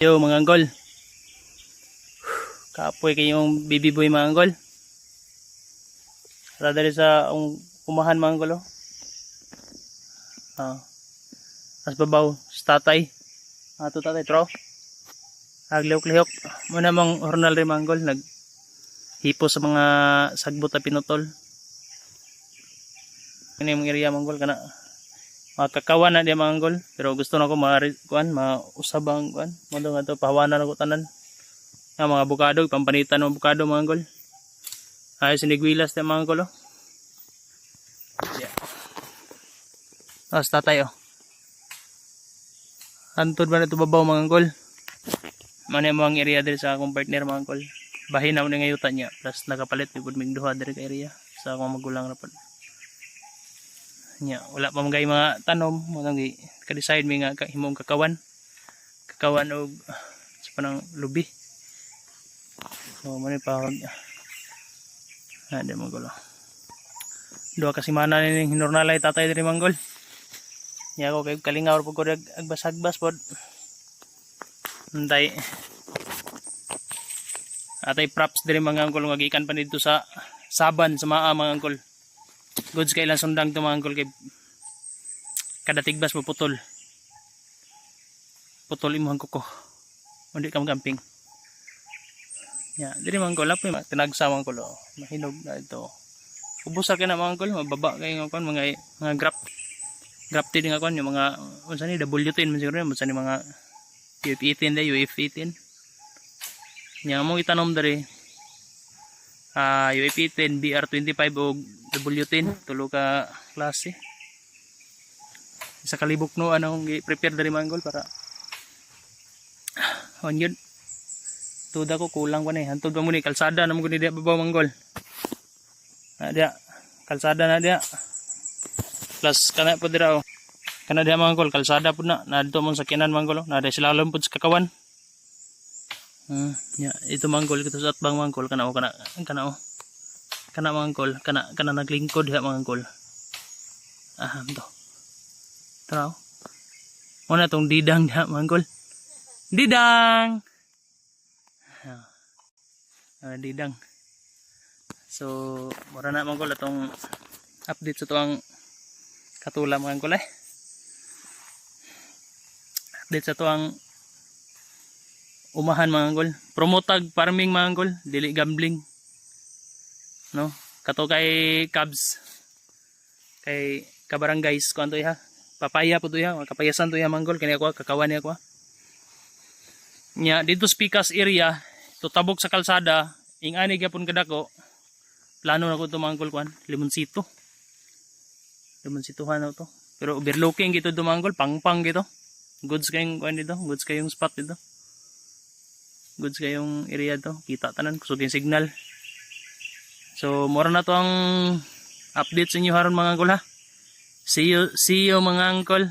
Yo mga anggol. Kapoy kayong baby boy mga anggol. Tara dali sa ang kumahan mga anggol. Oh. Ah. As babaw, tatay. Ato tatay, tro. Aglihok-lihok. Muna mong hornal rin mga anggol. Nag hipo sa mga sagbot na pinutol. Ini yung area mga anggol kana makakawan na di mga anggol pero gusto na ko kuan mausab ang kuan. Mo nga to pahawanan ako tanan. Nga mga bukado pampanitan ng bukado mga anggol ay sinigwilas na mga anggol oh. Yeah. oh tatay oh. Antod ba na ito babaw mga anggol mani mo ang area diri sa akong partner mga anggol bahin na mo na ngayutan niya. Plus nakapalit bigod mig duha ka area. Sa akong magulang na pod nya wala pa mga mga tanom mga gi ka-decide mi nga himong kakawan. Kakawan og sa panang lubi. So man pa na di mo gulo. Duha ka semana ni hinornalay tatay diri manggol. Nya ako kay kalingaw pud ko ag agbas-agbas pod Hintay. Atay props diri mga angkol nga gikan pa dito sa Saban sa maa mga angkol goods kay lang sundang to mga angkol kay kada tigbas mo putol. Putol imuhang kuko. Hindi ka magamping. Ya diri mga angkol apoy tinagsa mga angkol oh. mahinog na ito. Ubusa ka na mga angkol mababa kay nga kon mga mga graft grafted nga kon yung mga unsa ni W10 man siguro unsa ni mga UF18 da UF18 nya mo itanom diri ah UAP10, BR25 o W10 tulo ka klase. Sa kalibok no anong prepare dari manggol para on yun. Tuda ko kulang pa na eh. Hantod pa muna eh. kalsada na mo guni dia babaw manggol? Na dia kalsada na dia plus kana po dira oh. Kana dia manggol kalsada po na. Na dito mong sakyanan manggol oh. na dia sila lampod sa kakawan Hmm, ya, ito manggol kita sa atbang manggol kana o kana kana o. Kana manggol, kana kana naglingkod ha manggol. Ah, to. Tara. Mo na tong didang ha manggol. Didang. Ah, didang. So, mura na manggol atong update sa tuang katula manggol eh. Update sa tuang umahan mga anggol. Promotag farming mga anggol, dili gambling. No? Kato kay Cubs. Kay kabarangays ko anto ha. Papaya po to ha, kapayasan to ha mga anggol kani ako kakawan ni ako. ha. Nya dito sa area, tutabok sa kalsada, ing ani gyapon kadako. Plano na ko to mga anggol kwan, limonsito. Limonsitohan na to. Pero overlooking gito to mga anggol, pangpang gito. Goods kayong kwan dito, goods kayong spot dito goods kayong area to. Kita tanan kusog yung signal. So mura na to ang update sa inyo haron mga angkol ha? See you see you mga angkol